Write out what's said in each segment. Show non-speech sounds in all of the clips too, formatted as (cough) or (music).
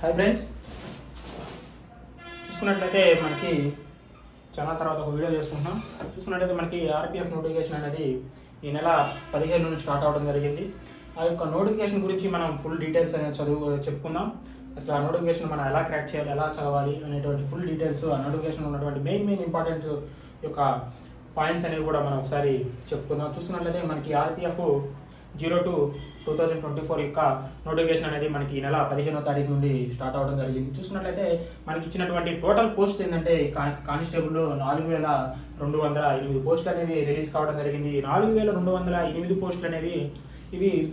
Hi friends చూసుకున్నట్లయితే మనకి చాలా తర్వాత ఒక వీడియో చేసుకుంటున్నాం. చూసుకున్నట్లయితే మనకి ఆర్పిఎఫ్ నోటిఫికేషన్ అనేది ఈ నెల పదిహేను నుండి స్టార్ట్ అవడం జరిగింది. ఆ యొక్క నోటిఫికేషన్ గురించి మనం ఫుల్ డీటెయిల్స్ అనేది చదువు చెప్పుకుందాం. అసలు ఆ నోటిఫికేషన్ మనం ఎలా క్రాక్ చేయాలి ఎలా చదవాలి అనేటువంటి ఫుల్ డీటెయిల్స్ ఆ నోటిఫికేషన్ ఉన్నటువంటి మెయిన్ మెయిన్ ఇంపార్టెంట్ యొక్క పాయింట్స్ అనేవి కూడా మనం ఒకసారి చెప్పుకుందాం. చూసుకున్నట్లయితే మనకి RPF zero two two thousand twenty four యొక్క నోటిఫికేషన్ అనేది మనకి ఈ నెల పదిహేనో తారీఖు నుండి స్టార్ట్ అవడం జరిగింది. చూసుకున్నట్లయితే మనకి ఇచ్చినటువంటి టోటల్ పోస్ట్ ఏంటంటే కా- కానిస్టేబుల్లో నాలుగు వేల రెండు వందల ఎనిమిది పోస్టులు అనేవి రిలీజ్ కావడం జరిగింది. నాలుగు వేల రెండు వందల ఎనిమిది పోస్టులు అనేవి ఇవి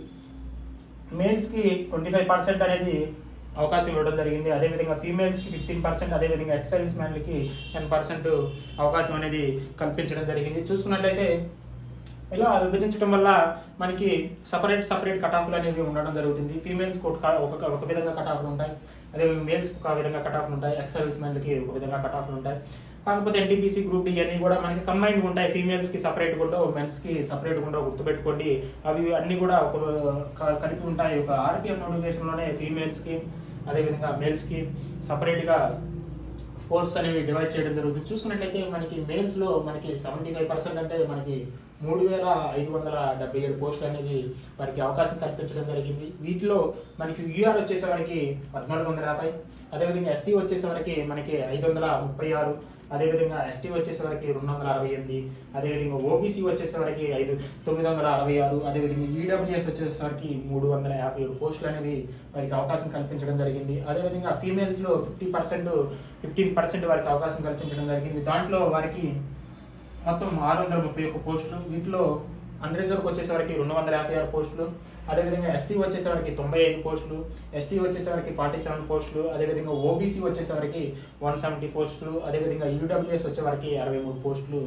మేల్స్కి ట్వంటీ ఫైవ్ పర్సెంట్ అనేది అవకాశం ఇవ్వడం జరిగింది. అదేవిధంగా ఫీమేల్స్కి ఫిఫ్టీన్ పర్సెంట్ అదేవిధంగా ఎక్స్ సర్వీస్ మ్యాన్లకి టెన్ పర్సెంట్ అవకాశం అనేది కల్పించడం జరిగింది. చూసుకున్నట్లయితే ఇలా విభజించడం వల్ల మనకి సపరేట్ సపరేట్ కట్ ఆఫ్లు అనేవి ఉండడం జరుగుతుంది. ఫీమేల్స్ ఒక ఒక ఒక విధంగా కట్ ఆఫ్లు ఉంటాయి. అదే మేల్స్ ఒక విధంగా కట్ ఆఫ్లు ఉంటాయి. ఎక్స్ సర్వీస్ మ్యాన్లకి ఒక విధంగా కట్ ఆఫ్లు ఉంటాయి. కాకపోతే ఎన్టీపీసీ గ్రూప్ డి అన్ని కూడా మనకి కంబైన్డ్ ఉంటాయి. ఫీమేల్స్కి సపరేట్గా ఉండవు మెన్స్కి సపరేట్గా ఉండవు. గుర్తుపెట్టుకోండి. అవి అన్ని కూడా ఒక కలిపి ఉంటాయి. ఒక ఆర్పిఎం నోటిఫికేషన్లోనే ఫీమేల్స్కి అదేవిధంగా మేల్స్కి సపరేట్గా ఫోర్స్ అనేవి డివైడ్ చేయడం జరుగుతుంది. చూసుకున్నట్లయితే మనకి మేల్స్లో మనకి సెవెంటీ ఫైవ్ పర్సెంట్ అంటే మనకి మూడు వేల ఐదు వందల డెబ్బై ఏడు పోస్టులు అనేది వారికి అవకాశం కల్పించడం జరిగింది. వీటిలో మనకి యూఆర్ వచ్చేసేవారికి పద్నాలుగు వందల యాభై అదేవిధంగా ఎస్సీ వచ్చేసేవారికి మనకి ఐదు వందల ముప్పై ఆరు అదేవిధంగా ఎస్టీ వచ్చేసేవారికి రెండు వందల అరవై ఎనిమిది అదేవిధంగా ఓబీసీ వచ్చేసేవారికి ఐదు తొమ్మిది వందల అరవై ఆరు అదేవిధంగా ఈడబ్ల్యూఎస్ వచ్చేసరికి మూడు వందల యాభై ఏడు పోస్టులు అనేవి వారికి అవకాశం కల్పించడం జరిగింది. అదేవిధంగా ఫీమేల్స్లో ఫిఫ్టీ పర్సెంట్ ఫిఫ్టీన్ పర్సెంట్ వారికి అవకాశం కల్పించడం జరిగింది. దాంట్లో వారికి మొత్తం ఆరు వందల ముప్పై ఒక్క పోస్టులు. వీటిలో అన్రిజర్వ్ వచ్చేసరికి రెండు వందల యాభై ఆరు పోస్టులు. అదేవిధంగా ఎస్సీ వచ్చేసరికి తొంభై ఐదు పోస్టులు. ఎస్టీ వచ్చేసరికి ఫార్టీ సెవెన్ పోస్టులు. అదేవిధంగా ఓబీసీ వచ్చేసరికి వన్ సెవెంటీ పోస్టులు. అదేవిధంగా యూడబ్ల్యూఎస్ వచ్చేవరకు అరవై మూడు పోస్టులు.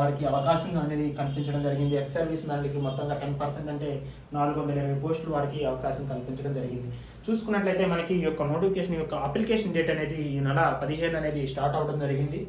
వారికి అవకాశం అనేది కల్పించడం జరిగింది. ఎక్స్ సర్వీస్ మ్యాన్లకి మొత్తంగా టెన్ పర్సెంట్ అంటే నాలుగు వందల ఇరవై పోస్టులు వారికి అవకాశం కల్పించడం జరిగింది. చూసుకున్నట్లయితే మనకి ఈ యొక్క నోటిఫికేషన్ యొక్క అప్లికేషన్ డేట్ అనేది ఈ నెల పదిహేను అనేది స్టార్ట్ అవడం జరిగింది.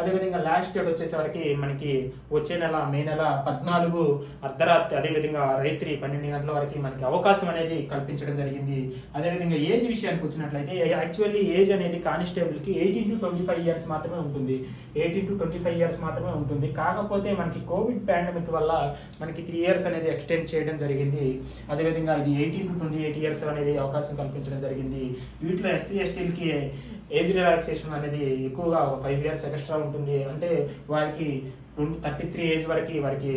అదేవిధంగా లాస్ట్ డేట్ వచ్చేసరికి మనకి వచ్చే నెల మే నెల పద్నాలుగు అర్ధరాత్రి అదేవిధంగా రైత్రి పన్నెండు గంటల వరకు మనకి అవకాశం అనేది కల్పించడం జరిగింది. అదేవిధంగా ఏజ్ విషయానికి వచ్చినట్లయితే యాక్చువల్లీ ఏజ్ అనేది కానిస్టేబుల్కి eighteen to twenty five years మాత్రమే ఉంటుంది. Eighteen to twenty five years మాత్రమే ఉంటుంది. కాకపోతే మనకి కోవిడ్ పాండమిక్ వల్ల మనకి త్రీ ఇయర్స్ అనేది ఎక్స్టెండ్ చేయడం జరిగింది. అదేవిధంగా ఇది eighteen to twenty eight years అనేది అవకాశం కల్పించడం జరిగింది. వీటిలో ఎస్సీ ఎస్టీలకి ఏజ్ రిలాక్సేషన్ అనేది ఎక్కువగా ఒక ఫైవ్ ఇయర్స్ ఎక్స్ట్రా ఉంటుంది. అంటే వారికి థర్టీ త్రీ ఏజ్ వరకు వారికి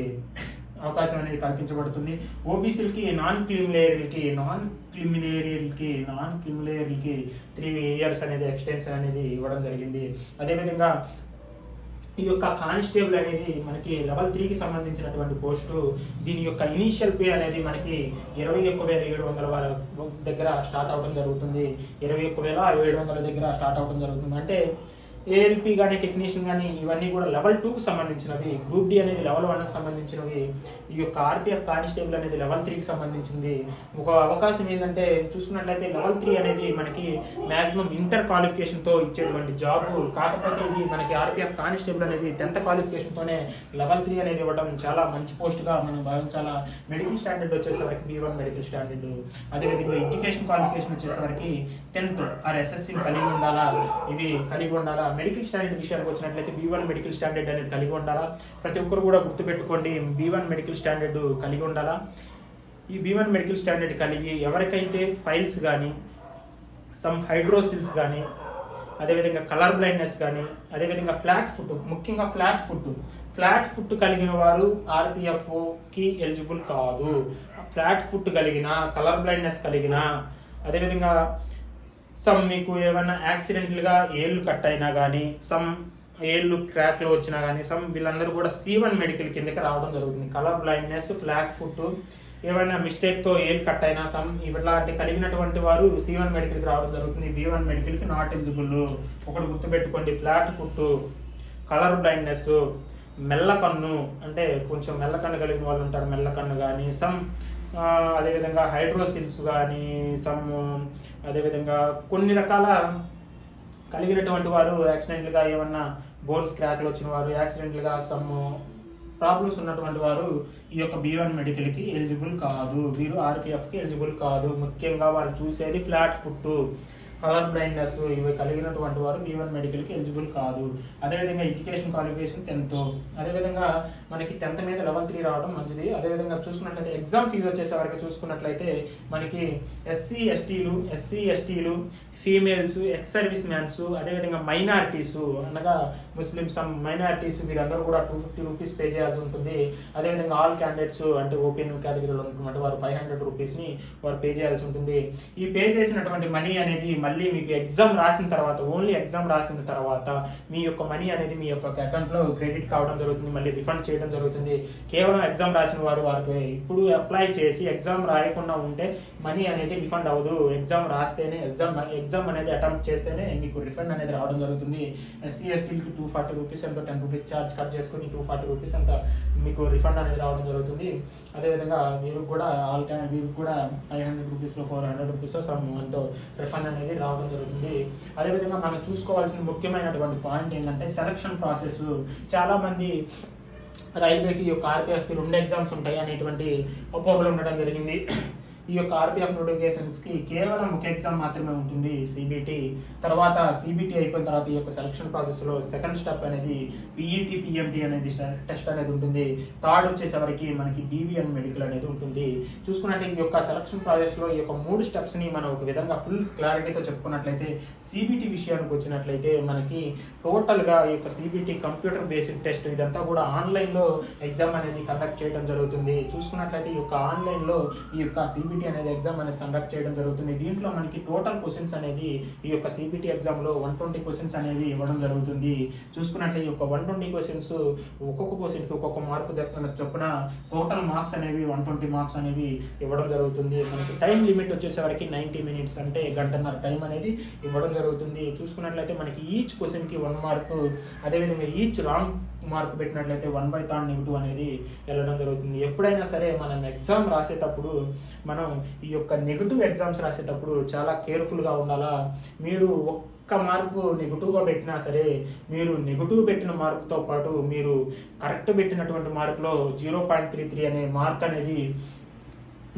అవకాశం అనేది కల్పించబడుతుంది. ఓబీసీలకి నాన్ క్రిమిలేయర్లకి నాన్ క్రిమిలేరియల్కి నాన్ క్రిమిలేయర్లకి త్రీ ఇయర్స్ అనేది ఎక్స్టెన్షన్ అనేది ఇవ్వడం జరిగింది. అదేవిధంగా ఈ యొక్క కానిస్టేబుల్ అనేది మనకి లెవెల్ త్రీకి సంబంధించినటువంటి పోస్టు. దీని యొక్క ఇనీషియల్ పే అనేది మనకి ఇరవై ఒక్క వేల ఏడు వందల వారి దగ్గర స్టార్ట్ అవడం జరుగుతుంది. ఇరవై ఒక్క వేల ఏడు వందల దగ్గర స్టార్ట్ అవ్వడం జరుగుతుంది. అంటే ఏఎల్పి కానీ టెక్నీషియన్ కానీ ఇవన్నీ కూడా లెవెల్ టూకి సంబంధించినవి. గ్రూప్ డి అనేది లెవెల్ వన్కి సంబంధించినవి. ఈ యొక్క ఆర్పిఎఫ్ కానిస్టేబుల్ అనేది లెవెల్ త్రీకి సంబంధించింది. ఒక అవకాశం ఏంటంటే చూసుకున్నట్లయితే లెవెల్ త్రీ అనేది మనకి మాక్సిమం ఇంటర్ క్వాలిఫికేషన్తో ఇచ్చేటువంటి జాబ్ కాకపోతే ఇది మనకి ఆర్పిఎఫ్ కానిస్టేబుల్ అనేది టెన్త్ క్వాలిఫికేషన్తోనే లెవెల్ త్రీ అనేది ఇవ్వడం చాలా మంచి పోస్ట్గా మనం భావించాలా? మెడికల్ స్టాండర్డ్ వచ్చేసరికి బీ వన్ మెడికల్ స్టాండర్డ్ అదేవిధంగా ఎడ్యుకేషన్ క్వాలిఫికేషన్ వచ్చేసరికి టెన్త్ ఆర్ ఎస్ఎస్సి కలిగి ఉండాలా? ఇది కలిగి ఉండాలా? మెడికల్ స్టాండర్డ్ విషయానికి వచ్చినట్లయితే బీ వన్ మెడికల్ స్టాండర్డ్ అనేది కలిగి ఉండాలా? ప్రతి ఒక్కరు కూడా గుర్తుపెట్టుకోండి బీ వన్ మెడికల్ స్టాండర్డ్ కలిగి ఉండాలా? ఈ బీ వన్ మెడికల్ స్టాండర్డ్ కలిగి ఎవరికైతే ఫైల్స్ కానీ సమ్ హైడ్రోసిల్స్ కానీ అదేవిధంగా కలర్ బ్లైండ్నెస్ కానీ అదేవిధంగా ఫ్లాట్ ఫుట్ ముఖ్యంగా ఫ్లాట్ ఫుట్ ఫ్లాట్ ఫుట్ కలిగిన వారు ఆర్పిఎఫ్ఓకి ఎలిజిబుల్ కాదు. ఫ్లాట్ ఫుట్ కలిగిన కలర్ బ్లైండ్నెస్ కలిగిన అదేవిధంగా సమ్ మీకు ఏమైనా యాక్సిడెంటల్గా ఏళ్ళు కట్ అయినా కానీ సమ్ ఏళ్ళు క్రాక్లు వచ్చినా కానీ సమ్ వీళ్ళందరూ కూడా సి వన్ మెడికల్ కిందకి రావడం జరుగుతుంది. కలర్ బ్లైండ్నెస్ ఫ్లాట్ ఫుట్ ఏమైనా మిస్టేక్తో ఏళ్ళు కట్ అయినా సమ్ ఇట్లాంటి కలిగినటువంటి వారు సి వన్ మెడికల్కి రావడం జరుగుతుంది. బి వన్ మెడికల్కి నాట్ ఎలిజిబుల్ ఒకటి గుర్తుపెట్టుకోండి. ఫ్లాట్ ఫుట్ కలర్ బ్లైండ్నెస్ మెల్లకన్ను అంటే కొంచెం మెల్లకన్ను కలిగిన వాళ్ళు ఉంటారు. మెల్లకన్ను కానీ సమ్ అదేవిధంగా హైడ్రోసిల్స్ కానీ సమ్ అదేవిధంగా కొన్ని రకాల కలిగినటువంటి వారు యాక్సిడెంట్లుగా ఏమన్నా బోన్స్ క్రాక్లు వచ్చిన వారు యాక్సిడెంట్లుగా సమ్ ప్రాబ్లమ్స్ ఉన్నటువంటి వారు ఈ యొక్క బీ వన్ మెడికల్కి ఎలిజిబుల్ కాదు. వీరు ఆర్పిఎఫ్కి ఎలిజిబుల్ కాదు. ముఖ్యంగా వాళ్ళు చూసేది ఫ్లాట్ ఫుట్ కలర్ బ్లైండ్నెస్ ఇవి కలిగినటువంటి వారు బీ వన్ మెడికల్కి ఎలిజిబుల్ కాదు. అదేవిధంగా ఎడ్యుకేషన్ క్వాలిఫికేషన్ టెన్త్ అదేవిధంగా మనకి టెన్త్ మీద లెవెల్ త్రీ రావడం మంచిది. అదేవిధంగా చూసుకున్నట్లయితే ఎగ్జామ్ ఫీజు వచ్చేసే వరకు చూసుకున్నట్లయితే మనకి ఎస్సీ ఎస్టీలు ఎస్సీ ఎస్టీలు ఫీమేల్స్ ఎక్స్ సర్వీస్ మ్యాన్స్ అదేవిధంగా మైనారిటీస్ అనగా ముస్లిమ్స్ మైనారిటీస్ వీరందరూ కూడా టూ ఫిఫ్టీ రూపీస్ పే చేయాల్సి ఉంటుంది. అదేవిధంగా ఆల్ క్యాండిడేట్స్ అంటే ఓపెన్ కేటగిరీలో ఉన్నటువంటి వారు ఫైవ్ హండ్రెడ్ రూపీస్ని వారు పే చేయాల్సి ఉంటుంది. ఈ పే చేసినటువంటి మనీ అనేది మళ్ళీ మీకు ఎగ్జామ్ రాసిన తర్వాత ఓన్లీ ఎగ్జామ్ రాసిన తర్వాత మీ యొక్క మనీ అనేది మీ యొక్క అకౌంట్లో క్రెడిట్ కావడం జరుగుతుంది మళ్ళీ రిఫండ్ చేయడం జరుగుతుంది. కేవలం ఎగ్జామ్ రాసిన వారు వారికి. ఇప్పుడు అప్లై చేసి ఎగ్జామ్ రాయకుండా ఉంటే మనీ అనేది రిఫండ్ అవ్వదు. ఎగ్జామ్ రాస్తేనే ఎగ్జామ్ ఎగ్జామ్ అనేది అటెంప్ట్ చేస్తేనే మీకు రిఫండ్ అనేది రావడం జరుగుతుంది. ఎస్సీ ఎస్టీలకి టూ ఫార్టీ రూపీస్ ఎంతో టెన్ రూపీస్ ఛార్జ్ కట్ చేసుకుని టూ ఫార్టీ రూపీస్ అంత మీకు రిఫండ్ అనేది రావడం జరుగుతుంది. అదేవిధంగా మీరు కూడా ఆల్ క్యాన్ మీరు కూడా ఫైవ్ హండ్రెడ్ రూపీస్లో ఫోర్ హండ్రెడ్ రూపీస్ సమ్ ఎంతో రిఫండ్ అనేది రావడం జరుగుతుంది. అదేవిధంగా మనం చూసుకోవాల్సిన ముఖ్యమైనటువంటి పాయింట్ ఏంటంటే సెలక్షన్ ప్రాసెస్ చాలామంది రైల్వేకి యొక్క ఆర్పిఎఫ్కి రెండు ఎగ్జామ్స్ ఉంటాయి అనేటువంటి అపోహలు ఉండడం జరిగింది. ఈ యొక్క ఆర్పిఎఫ్ నోటిఫికేషన్స్కి కేవలం ఒక ఎగ్జామ్ మాత్రమే ఉంటుంది సిబిటి తర్వాత సిబిటి అయిపోయిన తర్వాత ఈ యొక్క సెలక్షన్ ప్రాసెస్లో సెకండ్ స్టెప్ అనేది పిఈటి పిఎంటి అనేది టెస్ట్ అనేది ఉంటుంది. థర్డ్ వచ్చేసరికి మనకి డివిఎన్ మెడికల్ అనేది ఉంటుంది. చూసుకున్నట్లయితే ఈ యొక్క సెలక్షన్ ప్రాసెస్లో ఈ యొక్క మూడు స్టెప్స్ని మనం ఒక విధంగా ఫుల్ క్లారిటీతో చెప్పుకున్నట్లయితే సిబిటి విషయానికి వచ్చినట్లయితే మనకి టోటల్గా ఈ యొక్క సిబిటి కంప్యూటర్ బేసిక్ టెస్ట్ ఇదంతా కూడా ఆన్లైన్లో ఎగ్జామ్ అనేది కండక్ట్ చేయడం జరుగుతుంది. చూసుకున్నట్లయితే ఈ యొక్క ఆన్లైన్లో ఈ యొక్క సిబిటి అనేది ఎగ్జామ్ అనేది కండక్ట్ చేయడం జరుగుతుంది. దీంట్లో మనకి టోటల్ క్వశ్చన్స్ అనేది ఈ యొక్క సిబిటి ఎగ్జామ్లో వన్ ట్వంటీ క్వశ్చన్స్ అనేవి ఇవ్వడం జరుగుతుంది. చూసుకున్నట్లయితే ఈ యొక్క వన్ ట్వంటీ క్వశ్చన్స్ ఒక్కొక్క క్వశ్చన్కి ఒక్కొక్క మార్కు దగ్గర చొప్పున టోటల్ మార్క్స్ అనేవి వన్ ట్వంటీ మార్క్స్ అనేవి ఇవ్వడం జరుగుతుంది. మనకి టైం లిమిట్ వచ్చేసరికి నైంటీ మినిట్స్ అంటే గంటన్నర టైం అనేది ఇవ్వడం జరుగుతుంది. చూసుకున్నట్లయితే మనకి ఈచ్ క్వశ్చన్కి వన్ మార్కు అదేవిధంగా ఈచ్ రాంగ్ మార్క్ పెట్టినట్లయితే వన్ బై థర్డ్ నెగిటివ్ అనేది వెళ్ళడం జరుగుతుంది. ఎప్పుడైనా సరే మనం ఎగ్జామ్ రాసేటప్పుడు మనం ఈ యొక్క నెగిటివ్ ఎగ్జామ్స్ రాసేటప్పుడు చాలా కేర్ఫుల్గా ఉండాలా? మీరు ఒక్క మార్కు నెగిటివ్గా పెట్టినా సరే మీరు నెగిటివ్ పెట్టిన మార్కుతో పాటు మీరు కరెక్ట్ పెట్టినటువంటి మార్కులో జీరో పాయింట్ త్రీ త్రీ అనే మార్క్ అనేది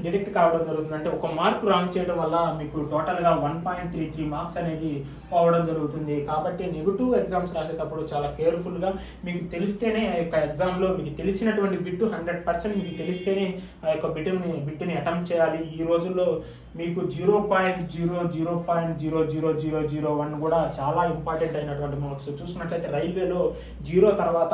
డిడెక్ట్ కావడం జరుగుతుంది. అంటే ఒక మార్క్ రాంగ్ చేయడం వల్ల మీకు టోటల్గా one point three three marks అనేది పోవడం జరుగుతుంది. కాబట్టి నెగిటివ్ ఎగ్జామ్స్ రాసేటప్పుడు చాలా కేర్ఫుల్గా మీకు తెలిస్తేనే ఆ యొక్క ఎగ్జామ్లో మీకు తెలిసినటువంటి బిట్టు హండ్రెడ్ పర్సెంట్ మీకు తెలిస్తేనే ఆ యొక్క బిట్టుని బిట్టుని అటెంప్ట్ చేయాలి. ఈ రోజుల్లో మీకు zero point zero zero point zero zero zero zero one కూడా చాలా ఇంపార్టెంట్ అయినటువంటి మార్క్స్. చూసినట్లయితే రైల్వేలో జీరో తర్వాత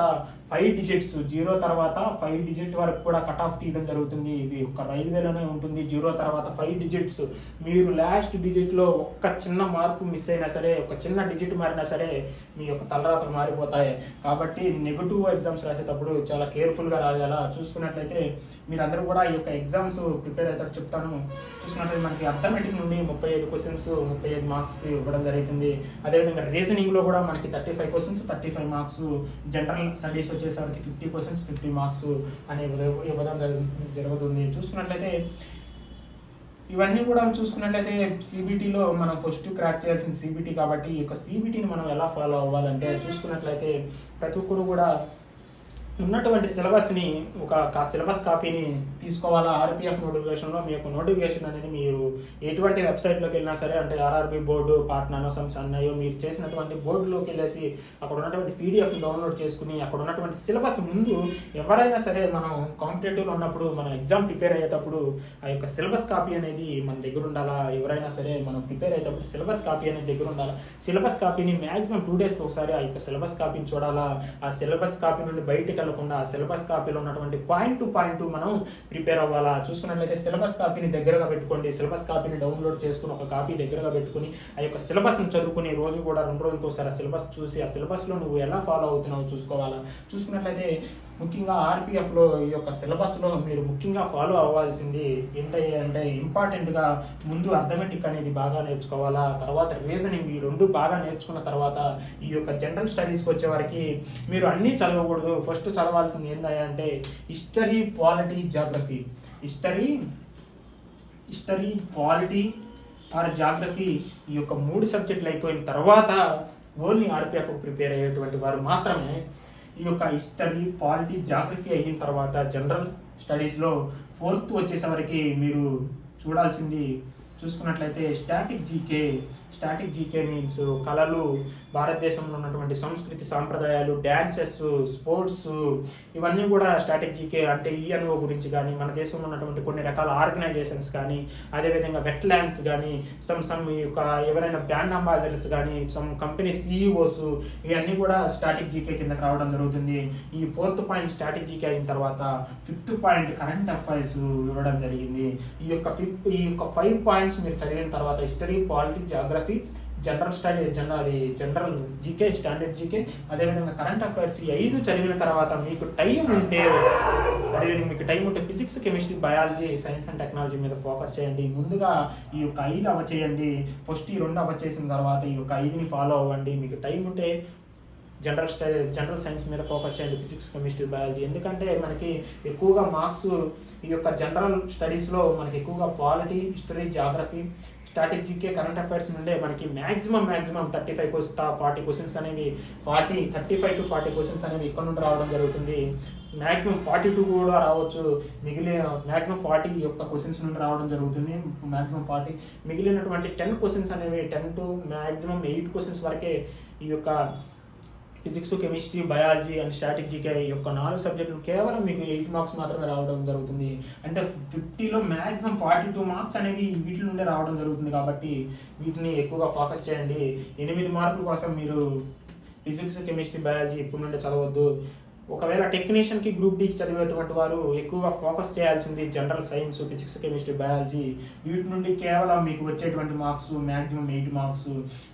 ఫైవ్ డిజిట్స్ జీరో తర్వాత ఫైవ్ డిజిట్ వరకు కూడా కట్ ఆఫ్ తీయడం జరుగుతుంది. ఇది ఒక రైల్వేలోనే ఉంటుంది. జీరో తర్వాత ఫైవ్ డిజిట్స్. మీరు లాస్ట్ డిజిట్లో ఒక్క చిన్న మార్కు మిస్ అయినా సరే ఒక చిన్న డిజిట్ మారినా సరే మీ యొక్క తలరాతలు మారిపోతాయి. కాబట్టి నెగిటివ్ ఎగ్జామ్స్ రాసేటప్పుడు చాలా కేర్ఫుల్గా రాయాలా? చూసుకున్నట్లయితే మీరందరూ కూడా ఈ యొక్క ఎగ్జామ్స్ ప్రిపేర్ అవుతారు చెప్తాను. చూసినట్లయితే మనకి అథమెటిక్ నుండి ముప్పై ఐదు క్వశ్చన్స్ ముప్పై ఐదు మార్క్స్ ఇవ్వడం జరుగుతుంది. అదేవిధంగా రీజనింగ్లో కూడా మనకి thirty five questions thirty five marks general studies వచ్చేసరికి ఫిఫ్టీ క్వశ్చన్స్ ఫిఫ్టీ మార్క్స్ అనే ఇవ్వడం జరుగుతుంది జరుగుతుంది. చూసుకున్నట్లయితే ఇవన్నీ కూడా చూసుకున్నట్లయితే సిబిటీలో మనం ఫస్ట్ క్రాక్ చేయాల్సిన సిబిటీ కాబట్టి ఈ యొక్క సిబిటీని మనం ఎలా ఫాలో అవ్వాలంటే చూసుకున్నట్లయితే ప్రతి ఒక్కరు కూడా ఉన్నటువంటి సిలబస్ని ఒక కా- సిలబస్ కాపీని తీసుకోవాలా ఆర్పిఎఫ్ నోటిఫికేషన్లో? మీ యొక్క నోటిఫికేషన్ అనేది మీరు ఎటువంటి వెబ్సైట్లోకి వెళ్ళినా సరే అంటే ఆర్ఆర్బి బోర్డు పాట్నానో సమ్స్ అన్నాయో మీరు చేసినటువంటి బోర్డులోకి వెళ్ళేసి అక్కడ ఉన్నటువంటి పీడిఎఫ్ డౌన్లోడ్ చేసుకుని అక్కడ ఉన్నటువంటి సిలబస్ ముందు ఎవరైనా సరే మనం కాంపిటేటివ్లో ఉన్నప్పుడు మనం ఎగ్జామ్ ప్రిపేర్ అయ్యేటప్పుడు ఆ యొక్క సిలబస్ కాపీ అనేది మన దగ్గర ఉండాలా? ఎవరైనా సరే మనం ప్రిపేర్ అయ్యేటప్పుడు సిలబస్ కాపీ అనేది దగ్గర ఉండాలా? సిలబస్ కాపీని మ్యాక్సిమం టూ డేస్కి ఒకసారి ఆ యొక్క సిలబస్ కాపీని చూడాలా? ఆ సిలబస్ కాపీ నుండి బయటకు వెళ్ళకుండా సిలబస్ కాపీలో ఉన్నటువంటి పాయింట్ టు పాయింట్ మనం ప్రిపేర్ అవ్వాలా? చూసుకున్నట్లయితే సిలబస్ కాపీని దగ్గరగా పెట్టుకోండి. సిలబస్ కాపీని డౌన్లోడ్ చేసుకుని ఒక కాపీ దగ్గరగా పెట్టుకుని ఆ యొక్క సిలబస్ని చదువుకుని రోజు కూడా రెండు రోజులకు ఒకసారి ఆ సిలబస్ చూసి ఆ సిలబస్లో నువ్వు ఎలా ఫాలో అవుతున్నావు చూసుకోవాలా? చూసుకున్నట్లయితే ముఖ్యంగా ఆర్పిఎఫ్లో ఈ యొక్క సిలబస్లో మీరు ముఖ్యంగా ఫాలో అవ్వాల్సింది ఏంటంటే అంటే ఇంపార్టెంట్గా ముందు అర్థమెటిక్ అనేది బాగా నేర్చుకోవాలా? తర్వాత రీజనింగ్ ఈ రెండు బాగా నేర్చుకున్న తర్వాత ఈ యొక్క జనరల్ స్టడీస్కి వచ్చే మీరు అన్నీ చదవకూడదు. ఫస్ట్ చదవాల్సింది ఏంటంటే history polity geography history history polity or geography ఈ యొక్క మూడు సబ్జెక్టులు అయిపోయిన తర్వాత ఓన్లీ ఆర్పిఎఫ్ ప్రిపేర్ అయ్యేటువంటి వారు మాత్రమే ఈ యొక్క హిస్టరీ పాలిటీ జాగ్రఫీ అయిన తర్వాత జనరల్ స్టడీస్లో ఫోర్త్ వచ్చేసరికి మీరు చూడాల్సింది చూసుకున్నట్లయితే static GK static GK means కళలు భారతదేశంలో ఉన్నటువంటి సంస్కృతి సాంప్రదాయాలు డ్యాన్సెస్ స్పోర్ట్స్ ఇవన్నీ కూడా స్టాటిక్ జీకే అంటే ఈఎన్ఓ గురించి కానీ మన దేశంలో ఉన్నటువంటి కొన్ని రకాల ఆర్గనైజేషన్స్ కానీ అదేవిధంగా వెట్ ల్యాండ్స్ కానీ సమ్ సమ్ ఈ యొక్క ఎవరైనా బ్రాండ్ అంబాసిడర్స్ కానీ సమ్ కంపెనీ సీఈఓస్ ఇవన్నీ కూడా స్టాటిక్ జీకే కిందకి రావడం జరుగుతుంది. ఈ ఫోర్త్ పాయింట్ స్టాటిక్ జీకే అయిన తర్వాత ఫిఫ్త్ పాయింట్ కరెంట్ అఫైర్స్ ఇవ్వడం జరిగింది. ఈ యొక్క ఫిఫ్త్ ఈ యొక్క ఫైవ్ పాయింట్స్ మీరు చదివిన తర్వాత history politics geography general study general అది జనరల్ జీకే స్టాండర్డ్ జీకే. అదేవిధంగా కరెంట్ అఫైర్స్ ఈ ఐదు చదివిన తర్వాత మీకు టైం ఉంటే అదేవిధంగా మీకు టైం ఉంటే physics chemistry biology science and technology మీద ఫోకస్ చేయండి. ముందుగా ఈ యొక్క ఐదు అవ చేయండి ఫస్ట్ ఈ రెండు అవ చేసిన తర్వాత ఈ యొక్క ఐదుని ఫాలో అవ్వండి. మీకు టైం ఉంటే జనరల్ స్టడీ జనరల్ సైన్స్ మీద ఫోకస్ చేయండి ఫిజిక్స్ కెమిస్ట్రీ బయాలజీ ఎందుకంటే మనకి ఎక్కువగా మార్క్స్ ఈ యొక్క జనరల్ స్టడీస్లో మనకి ఎక్కువగా polity history geography static GK current affairs నుండే మనకి maximum maximum thirty five question forty questions అనేవి forty thirty five to forty questions అనేవి ఇక్కడ నుండి రావడం జరుగుతుంది. మ్యాక్సిమం ఫార్టీ టూ కూడా రావచ్చు. మిగిలిన మ్యాక్సిమం ఫార్టీ యొక్క క్వశ్చన్స్ నుండి రావడం జరుగుతుంది. మ్యాక్సిమం ఫార్టీ మిగిలినటువంటి టెన్ క్వశ్చన్స్ అనేవి ten to maximum eight questions వరకే ఈ యొక్క physics chemistry biology and static GK యొక్క నాలుగు సబ్జెక్టులు కేవలం మీకు ఎయిట్ మార్క్స్ మాత్రమే రావడం జరుగుతుంది. అంటే ఫిఫ్టీలో మ్యాక్సిమం ఫార్టీ టూ మార్క్స్ అనేవి వీటి నుండే రావడం జరుగుతుంది కాబట్టి వీటిని ఎక్కువగా ఫోకస్ చేయండి. ఎనిమిది మార్కుల కోసం మీరు ఫిజిక్స్ కెమిస్ట్రీ బయాలజీ ఎప్పుడు నుండే చదవద్దు. ఒకవేళ టెక్నీషియన్కి గ్రూప్ డీకి చదివేటువంటి వారు ఎక్కువగా ఫోకస్ చేయాల్సింది general science physics chemistry biology వీటి నుండి కేవలం మీకు వచ్చేటువంటి మార్క్స్ మ్యాక్సిమం ఎయిట్ మార్క్స్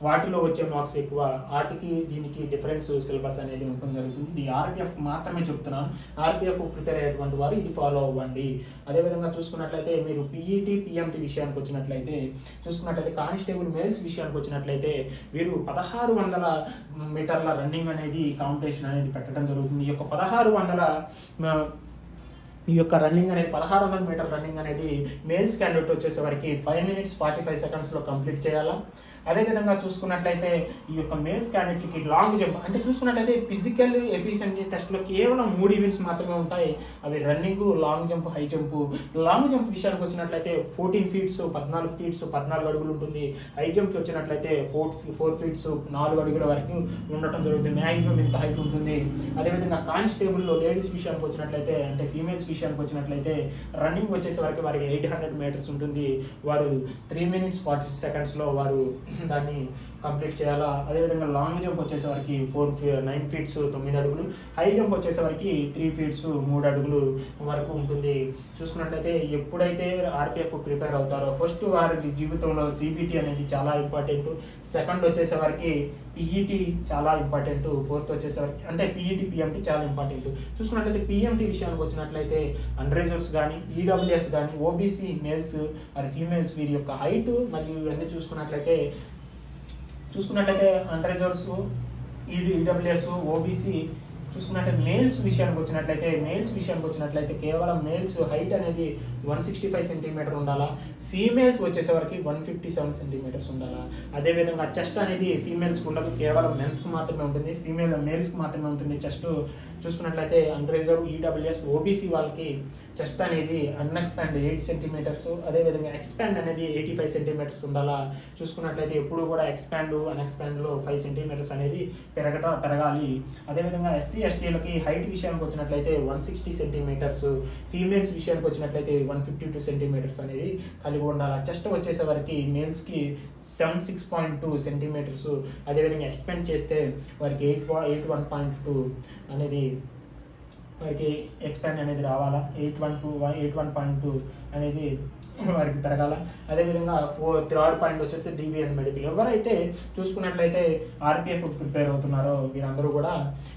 వాటిలో వచ్చే మార్క్స్ ఎక్కువ. వాటికి దీనికి డిఫరెన్స్ సిలబస్ అనేది ఉంటుంది జరుగుతుంది. ఇది ఆర్పిఎఫ్ మాత్రమే చెప్తున్నాను. ఆర్పిఎఫ్ ప్రిపేర్ అయ్యేటువంటి వారు ఇది ఫాలో అవ్వండి. అదేవిధంగా చూసుకున్నట్లయితే మీరు పీఈటీ పిఎంటీ విషయానికి వచ్చినట్లయితే చూసుకున్నట్లయితే కానిస్టేబుల్ మేల్స్ విషయానికి వచ్చినట్లయితే వీరు పదహారు వందల మీటర్ల రన్నింగ్ అనేది కాంపిటీషన్ అనేది పెట్టడం జరుగుతుంది. యొక్క పదహారు వందల ఈ యొక్క రన్నింగ్ అనేది పదహారు వందల మీటర్ రన్నింగ్ అనేది మేల్స్ క్యాండిడేట్ వచ్చేసరికి ఫైవ్ మినిట్స్ ఫార్టీ ఫైవ్ సెకండ్స్లో కంప్లీట్ చేయాలా? అదేవిధంగా చూసుకున్నట్లయితే ఈ యొక్క మేల్స్ క్యాండిడేట్కి లాంగ్ జంప్ అంటే చూసుకున్నట్లయితే ఫిజికల్ ఎఫిషియన్సీ టెస్ట్లో కేవలం మూడు ఈవెంట్స్ మాత్రమే ఉంటాయి. అవి running long jump high jump long jump విషయానికి వచ్చినట్లయితే ఫోర్టీన్ ఫీట్స్ పద్నాలుగు ఫీట్స్ పద్నాలుగు అడుగులు ఉంటుంది. హై జంప్కి వచ్చినట్లయితే ఫోర్ ఫోర్ ఫీట్స్ నాలుగు అడుగుల వరకు ఉండటం జరుగుతుంది. మ్యాక్సిమం ఇంత హైట్ ఉంటుంది. అదేవిధంగా కానిస్టేబుల్లో లేడీస్ విషయానికి వచ్చినట్లయితే అంటే ఫీమేల్స్ విషయానికి వచ్చినట్లయితే రన్నింగ్ వచ్చేసే వరకు వారికి ఎయిట్ హండ్రెడ్ మీటర్స్ ఉంటుంది. వారు త్రీ మినిట్స్ ఫార్టీ సెకండ్స్లో వారు (laughs) దాన్ని కంప్లీట్ చేయాలా? అదేవిధంగా లాంగ్ జంప్ వచ్చేసరికి ఫోర్ నైన్ ఫీట్స్ తొమ్మిది అడుగులు హై జంప్ వచ్చేసరికి త్రీ ఫీట్స్ మూడు అడుగులు వరకు ఉంటుంది. చూసుకున్నట్లయితే ఎప్పుడైతే ఆర్పిఎఫ్ ప్రిపేర్ అవుతారో ఫస్ట్ వారి జీవితంలో సిబిటి అనేది చాలా ఇంపార్టెంట్ సెకండ్ వచ్చేసరికి పిఈటి చాలా ఇంపార్టెంట్ ఫోర్త్ వచ్చేసరికి అంటే పిఈటి పిఎంటీ చాలా ఇంపార్టెంట్ చూసుకున్నట్లయితే పిఎంటీ విషయానికి వచ్చినట్లయితే అండ్రేజర్స్ కానీ ఈడబ్ల్యూఎస్ కానీ ఓబీసీ మేల్స్ మరి ఫీమేల్స్ వీరి యొక్క హైట్ మరియు ఇవన్నీ చూసుకున్నట్లయితే చూసుకున్నట్లయితే అండర్ ఈడీ ఈడబ్ల్యూఎస్ ఓబీసీ చూసుకున్నట్టే మేల్స్ విషయానికి వచ్చినట్లయితే మేల్స్ విషయానికి వచ్చినట్లయితే కేవలం మేల్స్ హైట్ అనేది వన్ సిక్స్టీ ఫైవ్ సెంటీమీటర్ ఉండాలా? ఫీమేల్స్ వచ్చేసరికి వన్ ఫిఫ్టీ సెవెన్ సెంటీమీటర్స్ ఉండాలా? అదేవిధంగా చెస్ట్ అనేది ఫీమేల్స్కి ఉండదు కేవలం మెన్స్కి మాత్రమే ఉంటుంది. ఫీమేల్ మేల్స్కి మాత్రమే ఉంటుంది. చెస్ట్ చూసుకున్నట్లయితే అండ్రేజర్ ఈడబ్ల్యూఎస్ ఓబీసీ వాళ్ళకి చెస్ట్ అనేది అన్ఎక్స్పాండ్ ఎయిట్ సెంటీమీటర్స్ అదేవిధంగా ఎక్స్పాండ్ అనేది ఎయిటీ ఫైవ్ సెంటీమీటర్స్ ఉండాలా? చూసుకున్నట్లయితే ఎప్పుడు కూడా ఎక్స్పాండ్ అన్ఎక్స్పాండ్లో ఫైవ్ సెంటీమీటర్స్ అనేది పెరగట పెరగాలి. అదేవిధంగా ఎస్సీ ఎస్టీలకి హైట్ విషయానికి వచ్చినట్లయితే వన్ సిక్స్టీ సెంటీమీటర్స్ ఫీమేల్స్ విషయానికి వచ్చినట్లయితే వన్ ఫిఫ్టీ టూ సెంటీమీటర్స్ అనేది కలిగి ఉండాలి. చెస్ట్ వచ్చేసరికి మేల్స్కి seven six point two centimeters అదేవిధంగా ఎక్స్పెండ్ చేస్తే వారికి eight eight one point two అనేది వారికి ఎక్స్పాండ్ అనేది రావాలా? Eight one two eight one point two అనేది (laughs) వారికి పెరగాల. అదేవిధంగా ఫోర్ థర్డ్ పాయింట్ వచ్చేసి డివిఎన్ మెడికల్ ఎవరైతే చూసుకున్నట్లయితే ఆర్పిఎఫ్ ప్రిపేర్ అవుతున్నారో వీరందరూ కూడా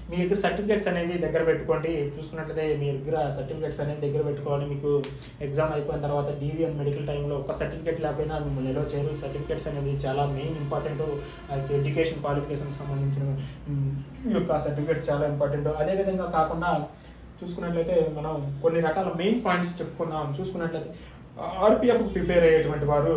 మీ దగ్గర సర్టిఫికేట్స్ అనేవి దగ్గర పెట్టుకోండి. చూసుకున్నట్లయితే మీ దగ్గర సర్టిఫికేట్స్ అనేవి దగ్గర పెట్టుకోవాలి. మీకు ఎగ్జామ్ అయిపోయిన తర్వాత డివిఎన్ మెడికల్ టైంలో ఒక సర్టిఫికేట్ లేకపోయినా మిమ్మల్ని ఎలా చేయరు. సర్టిఫికేట్స్ అనేవి చాలా మెయిన్ ఇంపార్టెంట్. ఎడ్యుకేషన్ క్వాలిఫికేషన్ సంబంధించిన ఈ యొక్క సర్టిఫికేట్స్ చాలా ఇంపార్టెంట్. అదేవిధంగా కాకుండా చూసుకున్నట్లయితే మనం కొన్ని రకాల మెయిన్ పాయింట్స్ చెప్పుకుందాం. చూసుకున్నట్లయితే ఆర్పిఎఫ్ ప్రిపేర్ అయ్యేటువంటి వారు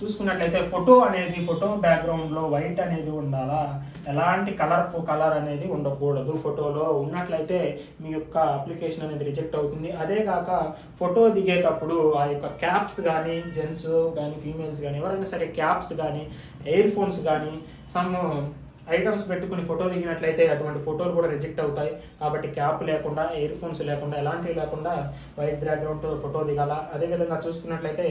చూసుకున్నట్లయితే ఫోటో అనేది ఫోటో బ్యాక్గ్రౌండ్లో వైట్ అనేది ఉండాలా? ఎలాంటి కలర్ కలర్ అనేది ఉండకూడదు. ఫోటోలో ఉన్నట్లయితే మీ యొక్క అప్లికేషన్ అనేది రిజెక్ట్ అవుతుంది. అదే కాక ఫోటో దిగేటప్పుడు ఆ యొక్క క్యాప్స్ కానీ జెంట్స్ కానీ ఫీమేల్స్ కానీ ఎవరైనా సరే క్యాప్స్ కానీ ఇయర్ ఫోన్స్ కానీ సమ్ ఐటమ్స్ పెట్టుకుని ఫోటో దిగినట్లయితే అటువంటి ఫోటోలు కూడా రిజెక్ట్ అవుతాయి. కాబట్టి క్యాప్ లేకుండా ఇయర్ ఫోన్స్ లేకుండా ఎలాంటివి లేకుండా వైట్ బ్యాక్గ్రౌండ్తో ఫోటో దిగాల. అదేవిధంగా చూసుకున్నట్లయితే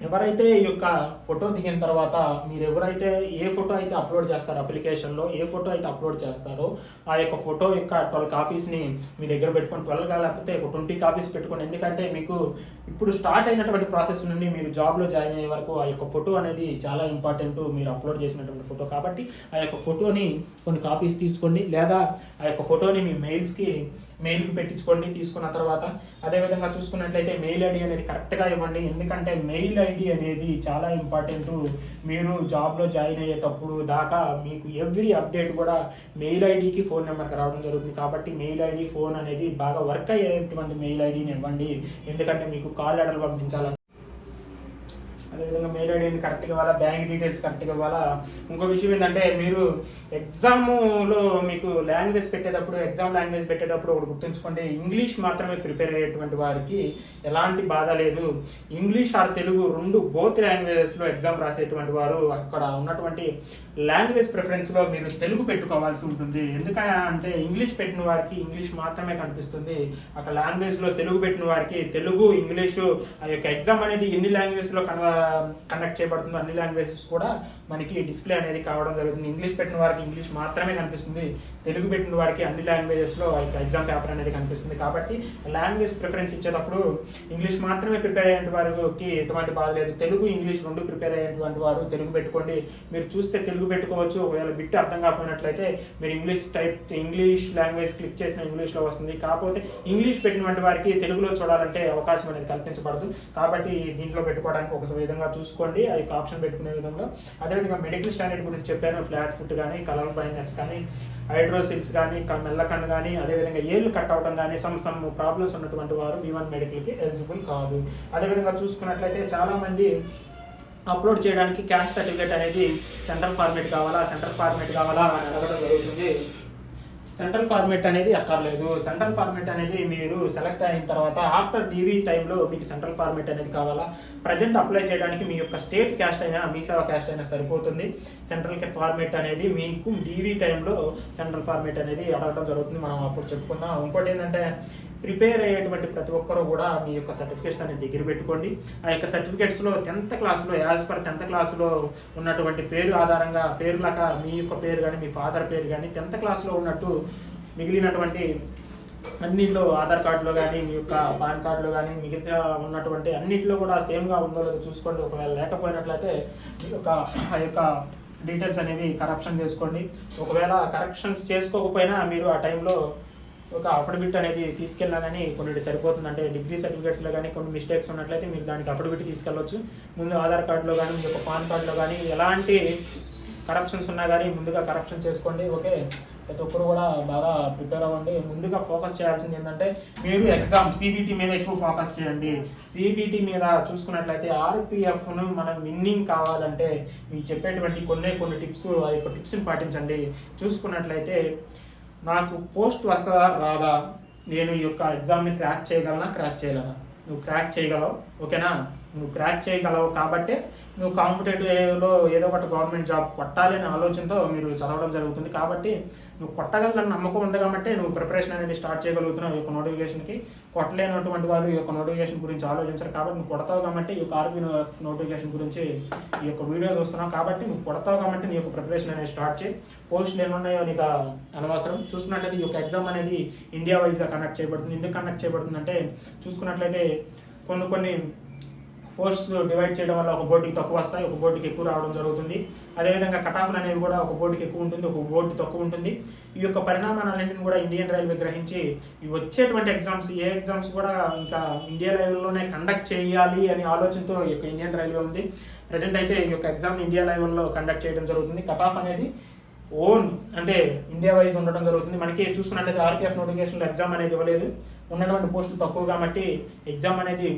ఎవరైతే ఈ యొక్క ఫోటో దిగిన తర్వాత మీరు ఎవరైతే ఏ ఫోటో అయితే అప్లోడ్ చేస్తారో అప్లికేషన్లో ఏ ఫోటో అయితే అప్లోడ్ చేస్తారో ఆ యొక్క ఫోటో యొక్క ట్వెల్వ్ కాపీస్ని మీ దగ్గర పెట్టుకొని ట్వెల్వ్ లేకపోతే ఒక ట్వంటీ కాపీస్ పెట్టుకొని ఎందుకంటే మీకు ఇప్పుడు స్టార్ట్ అయినటువంటి ప్రాసెస్ నుండి మీరు జాబ్లో జాయిన్ అయ్యే వరకు ఆ యొక్క ఫోటో అనేది చాలా ఇంపార్టెంట్ మీరు అప్లోడ్ చేసినటువంటి ఫోటో కాబట్టి ఆ యొక్క ఫోటోని కొన్ని కాపీస్ తీసుకోండి లేదా ఆ యొక్క ఫోటోని మీ మెయిల్స్కి మెయిల్కి పెట్టించుకోండి తీసుకున్న తర్వాత. అదేవిధంగా చూసుకున్నట్లయితే మెయిల్ ఐడి అనేది కరెక్ట్గా ఇవ్వండి. ఎందుకంటే మెయిల్ ఐడి అనేది చాలా ఇంపార్టెంట్ మీరు జాబ్లో జాయిన్ అయ్యేటప్పుడు దాకా మీకు ఎవ్రీ అప్డేట్ కూడా మెయిల్ ఐడికి ఫోన్ నెంబర్కి రావడం జరుగుతుంది. కాబట్టి మెయిల్ ఐడి ఫోన్ అనేది బాగా వర్క్ అయ్యేటువంటి మెయిల్ ఐడిని ఇవ్వండి. ఎందుకంటే మీకు కాల్ లెటర్లు పంపించాలి అదేవిధంగా మెయిల్ ఐడిని కరెక్ట్గా ఇవ్వాలా బ్యాంక్ డీటెయిల్స్ కరెక్ట్గా ఇవ్వాలా? ఇంకో విషయం ఏంటంటే మీరు ఎగ్జామ్లో మీకు లాంగ్వేజ్ పెట్టేటప్పుడు ఎగ్జామ్ లాంగ్వేజ్ పెట్టేటప్పుడు ఒకటి గుర్తుంచుకోండి. ఇంగ్లీష్ మాత్రమే ప్రిపేర్ అయ్యేటువంటి వారికి ఎలాంటి బాధ లేదు. ఇంగ్లీష్ ఆర్ తెలుగు రెండు బోత్ లాంగ్వేజెస్లో ఎగ్జామ్ రాసేటువంటి వారు అక్కడ ఉన్నటువంటి లాంగ్వేజ్ ప్రిఫరెన్స్లో మీరు తెలుగు పెట్టుకోవాల్సి ఉంటుంది. ఎందుకంటే ఇంగ్లీష్ పెట్టిన వారికి ఇంగ్లీష్ మాత్రమే కనిపిస్తుంది. అక్కడ లాంగ్వేజ్లో తెలుగు పెట్టిన వారికి తెలుగు ఇంగ్లీషు ఆ యొక్క ఎగ్జామ్ అనేది ఎన్ని లాంగ్వేజ్లో కన కండక్ట్ చేయబడుతుందో అన్ని లాంగ్వేజెస్ కూడా మనకి డిస్ప్లే అనేది కావడం జరుగుతుంది. ఇంగ్లీష్ పెట్టిన వారికి ఇంగ్లీష్ మాత్రమే కనిపిస్తుంది. తెలుగు పెట్టిన వారికి అన్ని లాంగ్వేజెస్లో ఎగ్జామ్ పేపర్ అనేది కనిపిస్తుంది. కాబట్టి లాంగ్వేజ్ ప్రిఫరెన్స్ ఇచ్చేటప్పుడు ఇంగ్లీష్ మాత్రమే ప్రిపేర్ అయ్యేటువంటి వారికి ఎటువంటి బాధ లేదు. తెలుగు ఇంగ్లీష్ రెండు ప్రిపేర్ అయ్యేటువంటి వారు తెలుగు పెట్టుకోండి. మీరు చూస్తే తెలుగు పెట్టుకోవచ్చు. ఒకవేళ బిట్ అర్థం కాకపోయినట్లయితే మీరు English type English language click చేసిన ఇంగ్లీష్లో వస్తుంది. కాకపోతే ఇంగ్లీష్ పెట్టినటువంటి వారికి తెలుగులో చూడాలంటే అవకాశం అనేది కల్పించబడదు. కాబట్టి దీంట్లో పెట్టుకోవడానికి ఒక విధంగా చూసుకోండి. ఆ యొక్క ఆప్షన్ పెట్టుకునే విధంగా. అదేవిధంగా మెడికల్ స్టాండర్డ్ గురించి చెప్పాను. ఫ్లాట్ ఫుట్ కానీ కలర్ బ్లైండ్నెస్ కానీ హైడ్రోసిల్స్ కానీ మెల్లకన్ను కానీ అదేవిధంగా ఏళ్ళు కట్ అవడం కానీ సమ్ సమ్ ప్రాబ్లమ్స్ ఉన్నటువంటి వారు బీ వన్ మెడికల్కి ఎలిజిబుల్ కాదు. అదేవిధంగా చూసుకున్నట్లయితే చాలామంది అప్లోడ్ చేయడానికి క్యాష్ సర్టిఫికేట్ అనేది సెంట్రల్ ఫార్మేట్ కావాలా సెంట్రల్ ఫార్మేట్ కావాలా అని అడగడం జరుగుతుంది. సెంట్రల్ ఫార్మేట్ అనేది అక్కర్లేదు. సెంట్రల్ ఫార్మేట్ అనేది మీరు సెలెక్ట్ అయిన తర్వాత ఆఫ్టర్ డీవీ టైంలో మీకు సెంట్రల్ ఫార్మేట్ అనేది కావాలా? ప్రజెంట్ అప్లై చేయడానికి మీ యొక్క స్టేట్ క్యాస్ట్ అయినా మీ సేవ క్యాస్ట్ అయినా సరిపోతుంది. సెంట్రల్ ఫార్మేట్ అనేది మీకు డీవీ టైంలో సెంట్రల్ ఫార్మేట్ అనేది అడగడం జరుగుతుంది. మనం అప్పుడు చెప్పుకుందాం. ఇంకోటి ఏంటంటే ప్రిపేర్ అయ్యేటువంటి ప్రతి ఒక్కరూ కూడా మీ యొక్క సర్టిఫికేట్స్ అనేది దగ్గర పెట్టుకోండి. ఆ యొక్క సర్టిఫికేట్స్లో టెన్త్ క్లాస్లో యాజ్ పర్ టెన్త్ క్లాస్లో ఉన్నటువంటి పేరు ఆధారంగా పేర్లక మీ యొక్క పేరు కానీ మీ ఫాదర్ పేరు కానీ టెన్త్ క్లాస్లో ఉన్నట్టు మిగిలినటువంటి అన్నింటిలో ఆధార్ కార్డులో కానీ మీ యొక్క పాన్ కార్డులో కానీ మిగతా ఉన్నటువంటి అన్నింటిలో కూడా సేమ్గా ఉందో లేదో చూసుకోండి. ఒకవేళ లేకపోయినట్లయితే మీ యొక్క ఆ యొక్క డీటెయిల్స్ అనేవి కరప్షన్ చేసుకోండి. ఒకవేళ కరెక్షన్స్ చేసుకోకపోయినా మీరు ఆ టైంలో ఒక అఫిడవిట్ అనేది తీసుకెళ్ళినా కానీ కొన్ని సరిపోతుంది. అంటే డిగ్రీ సర్టిఫికేట్స్లో కానీ కొన్ని మిస్టేక్స్ ఉన్నట్లయితే మీరు దానికి అఫిడవిట్ తీసుకెళ్ళవచ్చు ముందు ఆధార్ కార్డులో కానీ మీ యొక్క పాన్ కార్డులో కానీ ఎలాంటి కరప్షన్స్ ఉన్నా కానీ ముందుగా కరప్షన్ చేసుకోండి. ఓకే? ప్రతి ఒక్కరు కూడా బాగా ప్రిపేర్ అవ్వండి. ముందుగా ఫోకస్ చేయాల్సింది ఏంటంటే మీరు ఎగ్జామ్ సిబిటి మీద ఎక్కువ ఫోకస్ చేయండి. సిబిటి మీద చూసుకున్నట్లయితే ఆర్పిఎఫ్ను మనం విన్నింగ్ కావాలంటే మీకు చెప్పేటువంటి కొన్ని కొన్ని టిప్స్ ఆ యొక్క టిప్స్ని పాటించండి. చూసుకున్నట్లయితే నాకు పోస్ట్ వస్తుందా రాదా? నేను ఈ యొక్క ఎగ్జామ్ని క్రాక్ చేయగలనా? క్రాక్ చేయలేనా? నువ్వు క్రాక్ చేయగలవు? ఓకేనా? నువ్వు క్రాక్ చేయగలవు కాబట్టి నువ్వు కాంపిటేటివ్లో ఏదో ఒకటి గవర్నమెంట్ జాబ్ కొట్టాలి అనే ఆలోచనతో మీరు చదవడం జరుగుతుంది కాబట్టి నువ్వు కొట్టగలదని నమ్మకం ఉంది కాబట్టి నువ్వు ప్రిపరేషన్ అనేది స్టార్ట్ చేయగలుగుతున్నావు ఈ యొక్క నోటిఫికేషన్కి కొట్టలేనటువంటి వాళ్ళు ఈ యొక్క నోటిఫికేషన్ గురించి ఆలోచించరు కాబట్టి నువ్వు కొడతావు కాబట్టి ఈ యొక్క ఆర్పీ నోటిఫికేషన్ గురించి ఈ యొక్క వీడియో చూస్తున్నావు కాబట్టి నువ్వు కొడతావు కాబట్టి నీ యొక్క ప్రిపరేషన్ అనేది స్టార్ట్ చేయి. పోస్టులు ఏమున్నాయో నీకు అనవసరం. చూసుకున్నట్లయితే ఈ యొక్క ఎగ్జామ్ అనేది ఇండియా వైజ్గా కండక్ట్ చేయబడుతుంది. ఎందుకు కండక్ట్ చేయబడుతుందంటే చూసుకున్నట్లయితే కొన్ని కొన్ని పోస్ట్ డివైడ్ చేయడం వల్ల ఒక బోర్డుకి తక్కువ వస్తాయి ఒక బోర్డుకి ఎక్కువ రావడం జరుగుతుంది. అదేవిధంగా కటాఫ్లు అనేవి కూడా ఒక బోర్డుకి ఎక్కువ ఉంటుంది ఒక బోర్డు తక్కువ ఉంటుంది. ఈ యొక్క పరిణామాలన్నింటిని కూడా ఇండియన్ రైల్వే గ్రహించి వచ్చేటువంటి ఎగ్జామ్స్ ఏ ఎగ్జామ్స్ కూడా ఇంకా ఇండియా రైల్వేలోనే కండక్ట్ చేయాలి అనే ఆలోచనతో ఈ యొక్క ఇండియన్ రైల్వే ఉంది. ప్రజెంట్ అయితే ఈ యొక్క ఎగ్జామ్ ఇండియా లెవెల్లో కండక్ట్ చేయడం జరుగుతుంది. కటాఫ్ అనేది ఓన్ అంటే ఇండియా వైజ్ ఉండడం జరుగుతుంది. మనకి చూసుకున్నట్లయితే ఆర్పిఎఫ్ నోటిఫికేషన్లో ఎగ్జామ్ అనేది ఇవ్వలేదు. ఉన్నటువంటి పోస్టులు తక్కువ కాబట్టి ఎగ్జామ్ అనేది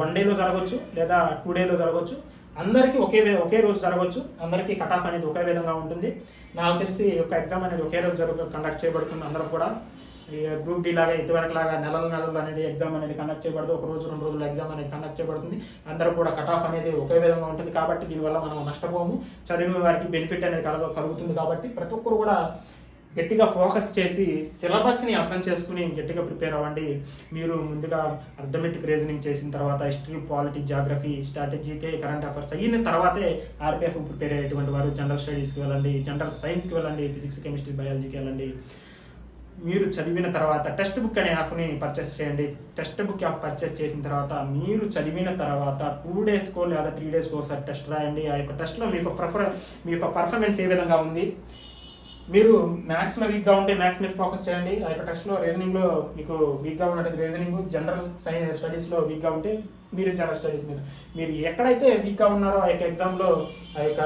వన్ డేలో జరగవచ్చు లేదా టూ డేలో జరగవచ్చు అందరికీ ఒకే ఒకే రోజు జరగవచ్చు అందరికీ కట్ ఆఫ్ అనేది ఒకే విధంగా ఉంటుంది. నాకు తెలిసి ఒక యొక్క ఎగ్జామ్ అనేది ఒకే రోజు జరుగు కండక్ట్ చేయబడుతుంది అందరూ కూడా. గ్రూప్ డి లాగా ఇదివరకు లాగా నెలల నెలలు అనేది ఎగ్జామ్ అనేది కండక్ట్ చేయబడదు. ఒక రోజు రెండు రోజులు ఎగ్జామ్ అనేది కండక్ట్ చేయబడుతుంది. అందరూ కూడా కట్ ఆఫ్ అనేది ఒకే విధంగా ఉంటుంది కాబట్టి దీనివల్ల మనం నష్టపోము. చదివిన వారికి బెనిఫిట్ అనేది కలగ కలుగుతుంది కాబట్టి ప్రతి ఒక్కరు కూడా గట్టిగా ఫోకస్ చేసి సిలబస్ని అర్థం చేసుకుని గట్టిగా ప్రిపేర్ అవ్వండి. మీరు ముందుగా అర్థమెటిక్ రీజనింగ్ చేసిన తర్వాత history polity geography static GK current affairs అయిన తర్వాతే ఆర్పిఎఫ్ ప్రిపేర్ అయ్యేటువంటి వారు. జనరల్ స్టడీస్కి వెళ్ళండి. జనరల్ సైన్స్కి వెళ్ళండి. ఫిజిక్స్ కెమిస్ట్రీ బయాలజీకి వెళ్ళండి. మీరు చదివిన తర్వాత టెక్స్ట్ బుక్ అనే యాప్ని పర్చేస్ చేయండి. టెక్స్ట్ బుక్ యాప్ పర్చేస్ చేసిన తర్వాత మీరు చదివిన తర్వాత టూ డేస్కో లేదా త్రీ డేస్కో ఒకసారి టెస్ట్ రాయండి. ఆ యొక్క టెస్ట్లో మీకు ప్రిఫర్ మీ యొక్క పర్ఫార్మెన్స్ ఏ విధంగా ఉంది? మీరు మ్యాథ్స్లో వీక్గా ఉంటే మ్యాథ్స్ మీద ఫోకస్ చేయండి. ఆ యొక్క టెస్ట్లో రీజనింగ్లో మీకు వీక్గా ఉన్నట్టు రీజనింగ్ జనరల్ సైన్స్ స్టడీస్లో వీక్గా ఉంటే మీరు జనరల్ స్టడీస్ మీద. మీరు ఎక్కడైతే వీక్గా ఉన్నారో ఆ యొక్క ఎగ్జామ్లో ఆ యొక్క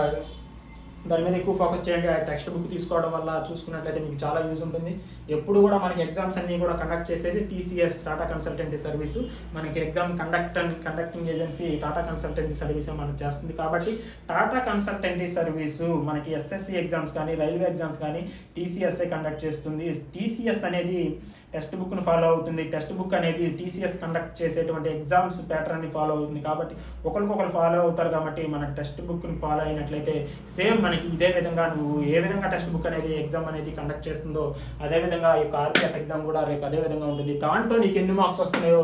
దాని మీద ఎక్కువ ఫోకస్ చేయండి. ఆ టెక్స్ట్ బుక్ తీసుకోవడం వల్ల చూసుకున్నట్లయితే మీకు చాలా యూజ్ ఉంటుంది. ఎప్పుడు కూడా మనకి ఎగ్జామ్స్ అన్నీ కూడా కండక్ట్ చేసేది టీసీఎస్ టాటా కన్సల్టెంటీ సర్వీసు మనకి exam conduct conducting agency Tata consultancy service మనకు చేస్తుంది కాబట్టి టాటా కన్సల్టెన్సీ సర్వీసు మనకి ఎస్ఎస్సి ఎగ్జామ్స్ కానీ రైల్వే ఎగ్జామ్స్ కానీ టీసీఎస్ఏ కండక్ట్ చేస్తుంది. టీసీఎస్ అనేది టెక్స్ట్ బుక్ను ఫాలో అవుతుంది. టెక్స్ట్ బుక్ అనేది టీసీఎస్ కండక్ట్ చేసేటువంటి ఎగ్జామ్స్ ప్యాటర్న్ని ఫాలో అవుతుంది కాబట్టి ఒకరికొకరు ఫాలో అవుతారు కాబట్టి మన టెక్స్ట్ బుక్ని ఫాలో అయినట్లయితే సేమ్ మన మనకి ఇదే విధంగా నువ్వు ఏ విధంగా టెక్స్ట్ బుక్ అనేది ఎగ్జామ్ అనేది కండక్ట్ చేస్తుందో అదే విధంగా ఈ యొక్క ఆర్పిఎఫ్ ఎగ్జామ్ కూడా రేపు అదే విధంగా ఉంటుంది. దాంట్లో నీకు ఎన్ని మార్క్స్ వస్తున్నాయో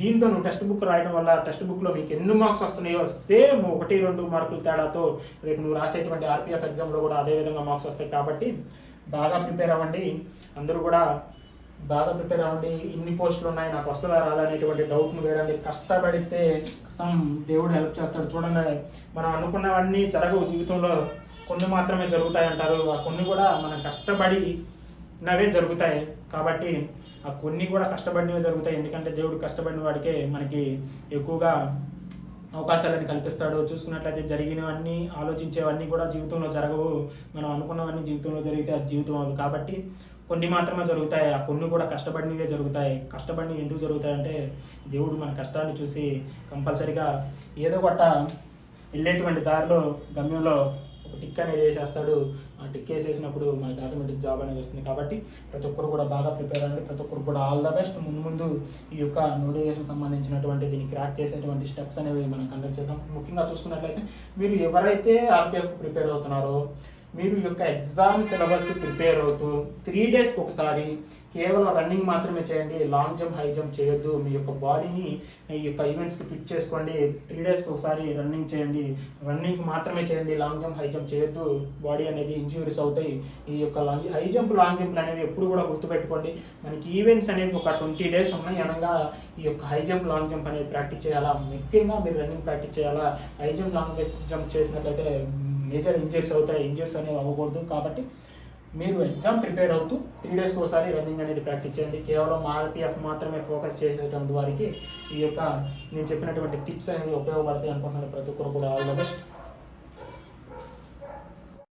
దీంతో నువ్వు టెక్స్ట్ బుక్ రాయడం వల్ల టెక్స్ట్ బుక్లో మీకు ఎన్ని మార్క్స్ వస్తున్నాయో సేమ్ ఒకటి రెండు మార్కుల తేడాతో రేపు నువ్వు రాసేటువంటి ఆర్పిఎఫ్ ఎగ్జామ్లో కూడా అదే విధంగా మార్క్స్ వస్తాయి. కాబట్టి బాగా ప్రిపేర్ అవ్వండి. అందరూ కూడా బాగా ప్రిపేర్ అవ్వండి. ఇన్ని పోస్టులు ఉన్నాయి నాకు వస్తుందా రాదా అనేటువంటి డౌట్ను వేయడానికి కష్టపడితే సమ్ దేవుడు హెల్ప్ చేస్తాడు. చూడండి మనం అనుకున్నవన్నీ జరగవు జీవితంలో. కొన్ని మాత్రమే జరుగుతాయి అంటారు ఆ కొన్ని కూడా మనం కష్టపడి నవే జరుగుతాయి. కాబట్టి ఆ కొన్ని కూడా కష్టపడినవే జరుగుతాయి. ఎందుకంటే దేవుడు కష్టపడిన వాడికే మనకి ఎక్కువగా అవకాశాలను కల్పిస్తాడు. చూసుకున్నట్లయితే జరిగినవన్నీ ఆలోచించేవన్నీ కూడా జీవితంలో జరగవు. మనం అనుకున్నవన్నీ జీవితంలో జరిగితే అది జీవితం అవ్వదు. కాబట్టి కొన్ని మాత్రమే జరుగుతాయి. ఆ కొన్ని కూడా కష్టపడినవే జరుగుతాయి. కష్టపడినవి ఎందుకు జరుగుతాయంటే దేవుడు మన కష్టాన్ని చూసి కంపల్సరిగా ఏదో ఒకట వెళ్ళేటువంటి దారిలో గమ్యంలో టిక్ అనేది వేసేస్తాడు ఆ టిక్ వేసేసినప్పుడు మనకి ఆటోమేటిక్ జాబ్ అనేది వస్తుంది. కాబట్టి ప్రతి ఒక్కరు కూడా బాగా ప్రిపేర్ అవ్వండి. ప్రతి ఒక్కరు కూడా ఆల్ ద బెస్ట్ ముందు ముందు ఈ యొక్క నోటిఫికేషన్ సంబంధించినటువంటి దీన్ని క్రాక్ చేసేటువంటి స్టెప్స్ అనేవి మనం కండక్ట్ చేద్దాం. ముఖ్యంగా చూసుకున్నట్లయితే మీరు ఎవరైతే ఆర్పిఎఫ్ ప్రిపేర్ అవుతున్నారో మీరు యొక్క ఎగ్జామ్ సిలబస్ ప్రిపేర్ అవుతూ త్రీ డేస్కి ఒకసారి కేవలం రన్నింగ్ మాత్రమే చేయండి లాంగ్ జంప్ హై జంప్ చేయొద్దు. మీ యొక్క బాడీని ఈ యొక్క ఈవెంట్స్కి ఫిట్ చేసుకోండి. త్రీ డేస్కి ఒకసారి రన్నింగ్ చేయండి. రన్నింగ్ మాత్రమే చేయండి లాంగ్ జంప్ హై జంప్ చేయొద్దు. బాడీ అనేది ఇంజ్యూరీస్ అవుతాయి. ఈ యొక్క long high jump long jump అనేవి ఎప్పుడు కూడా గుర్తుపెట్టుకోండి. మనకి ఈవెంట్స్ అనేవి ఒక ట్వంటీ డేస్ ఉన్నాయి. అనగా ఈ యొక్క హై జంప్ లాంగ్ జంప్ అనేది ప్రాక్టీస్ చేయాలా? ముఖ్యంగా మీరు రన్నింగ్ ప్రాక్టీస్ చేయాలా? హై జంప్ లాంగ్ జంప్ చేసినట్లయితే మేజర్ ఇంజరీస్ అవుతాయి ఇంజరీస్ అనేవి అవ్వకూడదు. కాబట్టి మీరు ఎగ్జామ్ ప్రిపేర్ అవుతూ త్రీ డేస్కి ఒకసారి రన్నింగ్ అనేది ప్రాక్టీస్ చేయండి. కేవలం ఆర్పిఎఫ్ మాత్రమే ఫోకస్ చేసేటువంటి వారికి ఈ యొక్క నేను చెప్పినటువంటి టిప్స్ అనేవి ఉపయోగపడతాయి అనుకుంటున్నాను. ప్రతి ఒక్కరు కూడా ఆల్ ద బెస్ట్